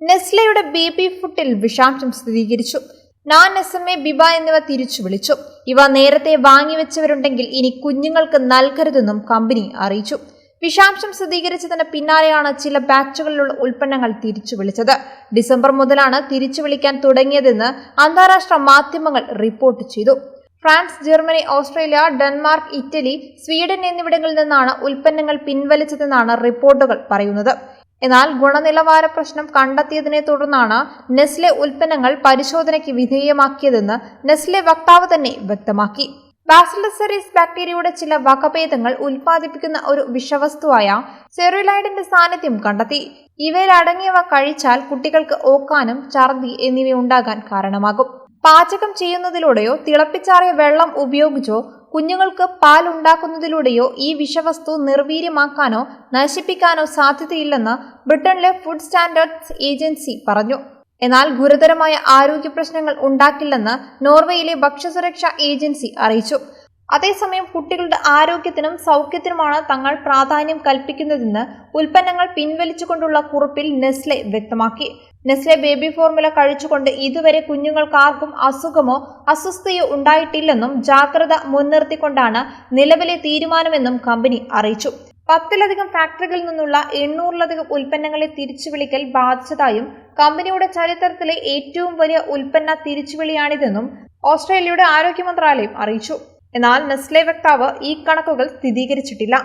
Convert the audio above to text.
നെസ്ലയുടെ baby ഫുഡിൽ വിഷാംശം സ്ഥിരീകരിച്ചു. NAN S M A Beba എന്നിവ തിരിച്ചു വിളിച്ചു. ഇവ നേരത്തെ വാങ്ങിവെച്ചവരുണ്ടെങ്കിൽ ഇനി കുഞ്ഞുങ്ങൾക്ക് നൽകരുതെന്നും കമ്പനി അറിയിച്ചു. വിഷാംശം സ്ഥിരീകരിച്ചതിന് പിന്നാലെയാണ് ചില ബാച്ചുകളിലുള്ള ഉൽപ്പന്നങ്ങൾ തിരിച്ചു വിളിച്ചത്. ഡിസംബർ മുതലാണ് തിരിച്ചു വിളിക്കാൻ തുടങ്ങിയതെന്ന് അന്താരാഷ്ട്ര മാധ്യമങ്ങൾ റിപ്പോർട്ട് ചെയ്തു. France Germany Australia Denmark Italy Sweden എന്നിവിടങ്ങളിൽ നിന്നാണ് ഉൽപ്പന്നങ്ങൾ പിൻവലിച്ചതെന്നാണ് റിപ്പോർട്ടുകൾ പറയുന്നത്. എന്നാൽ ഗുണനിലവാര പ്രശ്നം കണ്ടെത്തിയതിനെ തുടർന്നാണ് നെസ്ലെ ഉൽപ്പന്നങ്ങൾ പരിശോധനയ്ക്ക് വിധേയമാക്കിയതെന്ന് നെസ്ലെ വക്താവ് തന്നെ വ്യക്തമാക്കി. ബാസിലസറീസ് ബാക്ടീരിയയുടെ ചില വകഭേദങ്ങൾ ഉൽപ്പാദിപ്പിക്കുന്ന ഒരു വിഷവസ്തുവായ സെറുലൈഡിന്റെ സാന്നിധ്യം കണ്ടെത്തി. ഇവയിലടങ്ങിയവ കഴിച്ചാൽ കുട്ടികൾക്ക് ഓക്കാനും ഛർദി എന്നിവയുണ്ടാകാൻ കാരണമാകും. പാചകം ചെയ്യുന്നതിലൂടെയോ തിളപ്പിച്ചാറിയ വെള്ളം ഉപയോഗിച്ചോ കുഞ്ഞുങ്ങൾക്ക് പാൽ ഉണ്ടാക്കുന്നതിലൂടെയോ ഈ വിഷവസ്തു നിർവീര്യമാക്കാനോ നശിപ്പിക്കാനോ സാധ്യതയില്ലെന്ന് ബ്രിട്ടനിലെ ഫുഡ് സ്റ്റാൻഡേർഡ്സ് ഏജൻസി പറഞ്ഞു. എന്നാൽ ഗുരുതരമായ ആരോഗ്യ പ്രശ്നങ്ങൾ ഉണ്ടാക്കില്ലെന്ന് നോർവേയിലെ ഭക്ഷ്യസുരക്ഷാ ഏജൻസി അറിയിച്ചു. അതേസമയം കുട്ടികളുടെ ആരോഗ്യത്തിനും സൗഖ്യത്തിനുമാണ് തങ്ങൾ പ്രാധാന്യം കൽപ്പിക്കുന്നതെന്ന് ഉൽപ്പന്നങ്ങൾ പിൻവലിച്ചുകൊണ്ടുള്ള കുറിപ്പിൽ നെസ്ലെ വ്യക്തമാക്കി. നെസ്ലെ ബേബി ഫോർമുല കഴിച്ചുകൊണ്ട് ഇതുവരെ കുഞ്ഞുങ്ങൾക്കാർക്കും അസുഖമോ അസ്വസ്ഥയോ ഉണ്ടായിട്ടില്ലെന്നും ജാഗ്രത മുൻനിർത്തിക്കൊണ്ടാണ് നിലവിലെ തീരുമാനമെന്നും കമ്പനി അറിയിച്ചു. പത്തിലധികം ഫാക്ടറികളിൽ നിന്നുള്ള എണ്ണൂറിലധികം ഉൽപ്പന്നങ്ങളെ തിരിച്ചുവിളിക്കൽ ബാധിച്ചതായും കമ്പനിയുടെ ചരിത്രത്തിലെ ഏറ്റവും വലിയ ഉൽപ്പന്ന തിരിച്ചുവിളിയാണിതെന്നും ഓസ്ട്രേലിയയുടെ ആരോഗ്യ മന്ത്രാലയം അറിയിച്ചു. എന്നാൽ നെസ്ലെ വക്താവ് ഈ കണക്കുകൾ സ്ഥിരീകരിച്ചിട്ടില്ല.